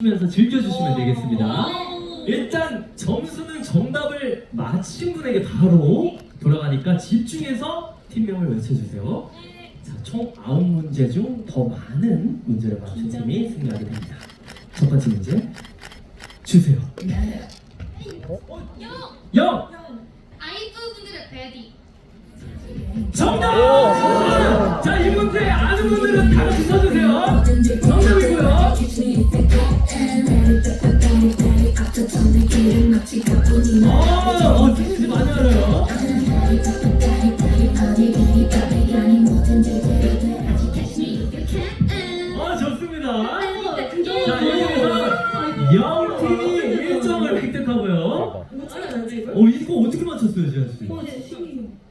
면서 즐겨주시면 되겠습니다. 일단 점수는 정답을 맞힌 분에게 바로 돌아가니까 집중해서 팀명을 외쳐주세요. 자, 총 9문제 중 더 많은 문제를 맞춘 팀이 승리하게 됩니다. 첫 번째 문제 주세요. 영! 영! 아이브 분들의 베디 정답! 자, 이 문제 아는 분들은 다 같이 써주세요. 정답이 고요. 어, 어, 틀리지 많이 알아요. 아, 좋습니다. 자, 여기서 영팀이 1점을 획득하고요. 어, 이거 어떻게 맞췄어요, 지현 씨?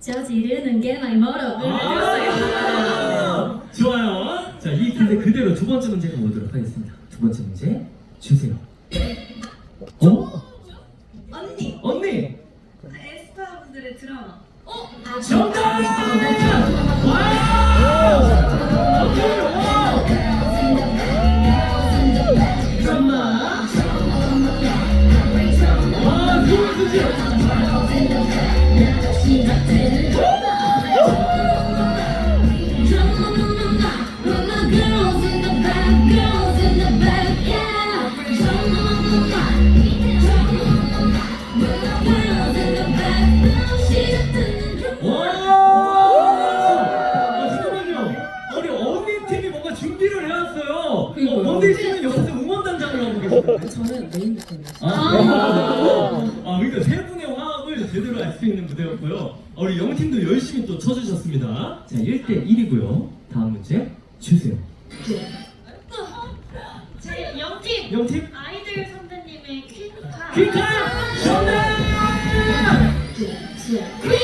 저 지르는 게 나의 머리를 아, 좋아요. 자, 이 문제 그대로 두 번째 문제 가 보도록 하겠습니다. 두 번째 문제 주세요. 는 메인 보컬이었어요. 아, 아, 아, 그러니까 세 분의 화합을 제대로 알 수 있는 무대였고요. 아, 우리 영팀도 열심히 또 쳐주셨습니다. 자, 1대 1이고요. 다음 문제 주세요. 제 영팀 영팀 아이들 선배님의 퀸카 퀸카 정답!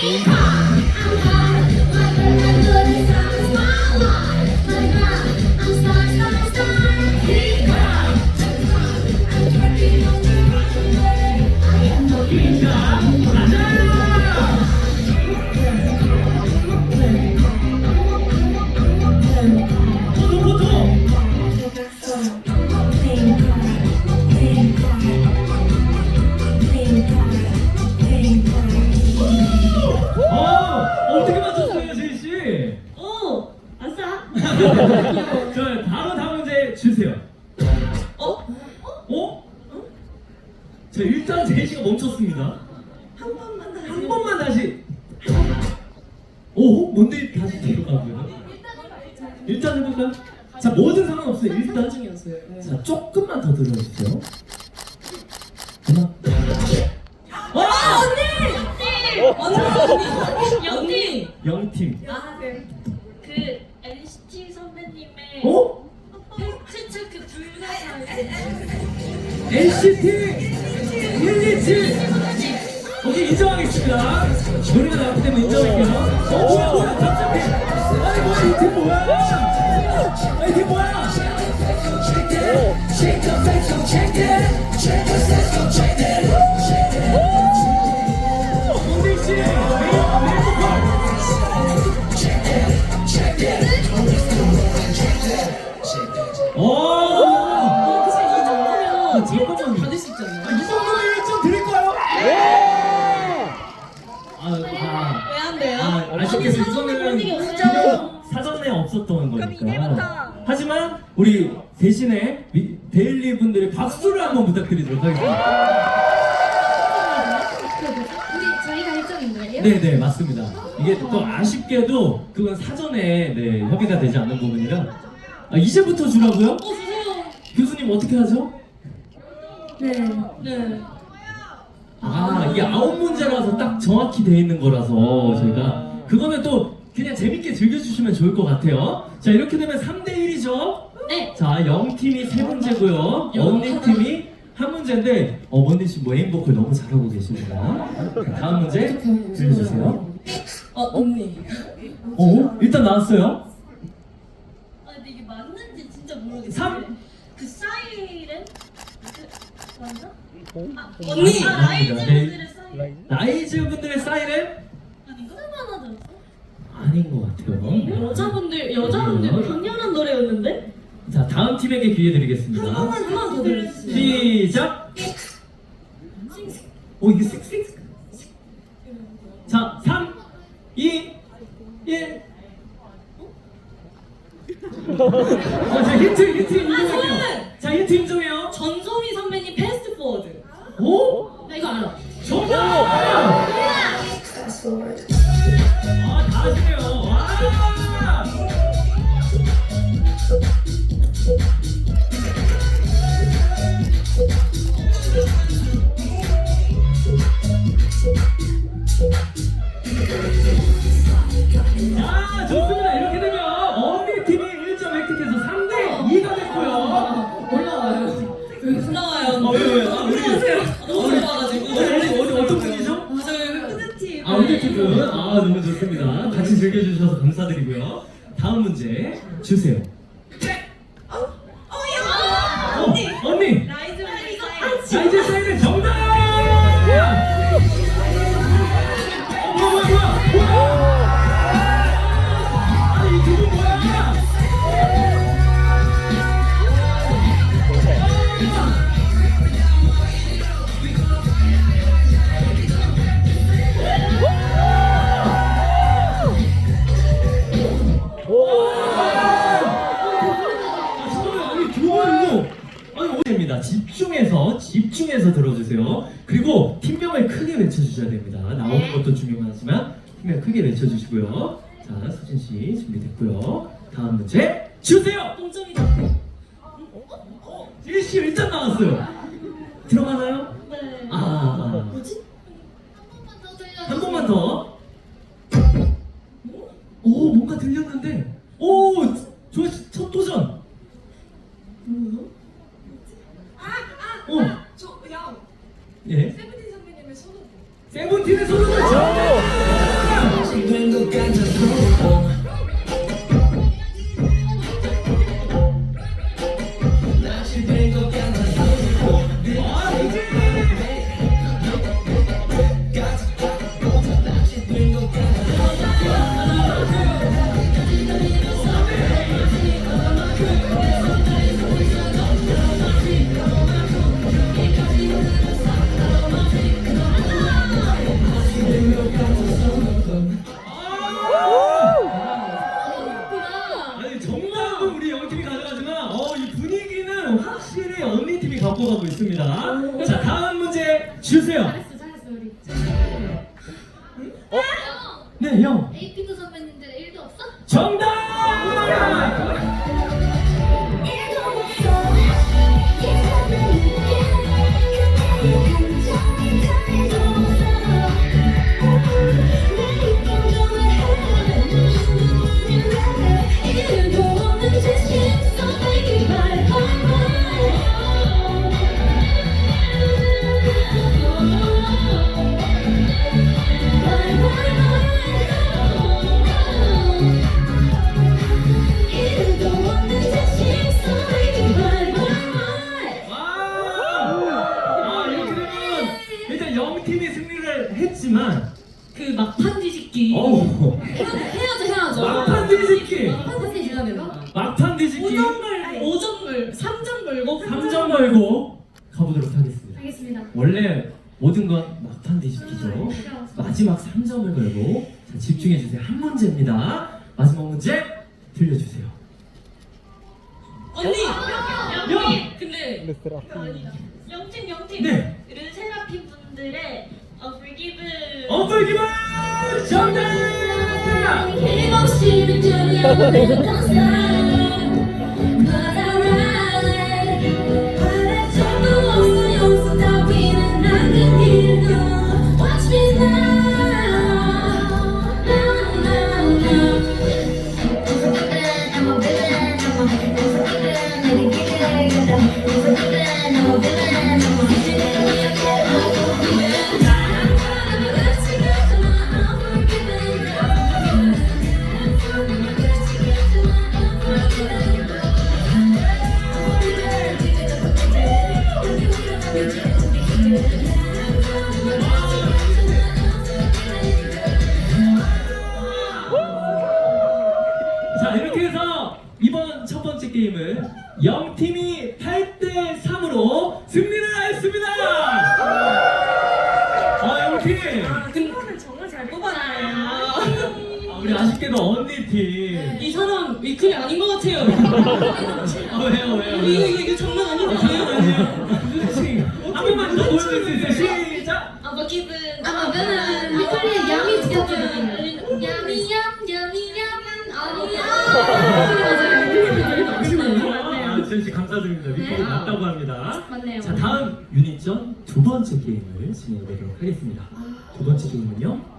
퀸카 자, 바로 다음 문제 주세요. 어? 어? 자, 일단 제이 씨가 멈췄습니다. 한 번만 다시 한 번만 다시. 오, 뭔데 다시 들어가고요? 일단 해볼까요? 자, 뭐든 상관없어요. 일단. 중이었어요. 네. 자, 조금만 더 들어주세요. 하나. 아! 영팀 영팀. 아 오케이 인정하겠습니다. 노래가 나왔기 때문에 인정할게요. 어 뭐야 뭐야 갑자기. 아니 뭐야 이팀 뭐야? 아이 팀 뭐야? 원빈씨 데일리 분들의 박수를 한번 부탁드리도록 하겠습니다. 우리 저희가 1점인 거예요? 네, 네, 맞습니다. 이게 또 아쉽게도 그건 사전에 네, 협의가 되지 않는 부분이라 아, 이제부터 주라고요? 어 주세요 교수님 어떻게 하죠? 네 네 아, 이게 아홉 문제라서 딱 정확히 돼 있는 거라서 저희가 그거는 또 그냥 재밌게 즐겨주시면 좋을 것 같아요. 자, 이렇게 되면 3대 1이죠? 네. 자, 0팀이 세 문제고요. 원디 팀이 한 문제인데, 어, 원디 씨 메인 보컬 너무 잘하고 계십니다. 자, 다음 문제 들려주세요. 어 언니 어? 일단 나왔어요. 아 근데 이게 맞는지 진짜 모르겠어요 삼. 그 사이렌? 그 맞나? 아, 언니! 아 라이즈 네. 분들의 사이렌 라이즈 분들의 사이렌? 아닌가? 얼마나 들었어? 아닌 것 같아요. 여자분들 여자분들 강렬한 노래였는데 자, 다음 팀에게 기회 드리겠습니다. 한 번만 한 번 더 들려주세요. 시작! 오, 이게 씩씩? 자, 3, 2, 1. 어, 자, 힌트, 힌트 인정할게요. 저는! 자, 힌트 인정해요. 전소미 선배님 패스트 포워드. 오? 나 이거 알아. 자, 좋습니다. 이렇게 되면 어미 팀이 1점 획득해서 3대 2가 됐고요. 올라와요. 여기 올라와요. 어, 왜, 왜? 아, 우리- 올라오세요. 너무 좋아가지고. 어디, 어디, 어디, 어떤 분이죠? 저희 후드팀. 아, 우리 팀은 아 너무 좋습니다. 같이 즐겨주셔서 감사드리고요. 다음 문제 주세요. 중요하지만 팀명 크게 외쳐주시고요. 자 수진 씨 준비됐고요. 다음 문제 주세요. 동점이다. 지민 씨 일단 나왔어요. 들어가나요? 네. 아, 아. 뭐지? 한 번만 더. 오 뭔가 들렸는데. 오 좋아 첫 도전. 뭐요? 어저 양. 예. 어우 해야죠, 해야죠. 막판 뒤집기 막판 뒤집기 해야. 막판 뒤집기 5점 걸고, 5점 걸, 3점 걸고, 3점 걸고 가보도록 하겠습니다. 알겠습니다. 원래 모든 건 막판 뒤집기죠. 마지막 3점을 걸고 자, 집중해 주세요. 한 문제입니다. 마지막 문제 들려주세요. 언니! 영! 근데, 영팀, 영팀. 네. 르세라핌 분들의 Unforgiven. 어플기만 정답! 힘없이 들려오 첫 번째 게임을 영팀이 8대 3으로 승리를 했습니다. 아 영팀. 근데 정말 잘 뽑았네요. 아, 우리 아쉽게도 언니 팀. 이 사람 위클이 아닌 것 같아요. 아 왜요 왜요? 이거 이거 이거 장난 어, 아니잖아요. 잠깐만요. 무슨 식? 한 번만 더 보여줄 수 있어요? 시작. 아빠 기분. 아, 씨 감사드립니다. 네. 맞다고 합니다. 맞네요. 자, 다음 유닛전 두 번째 게임을 진행해 보도록 하겠습니다. 두 번째 게임은요.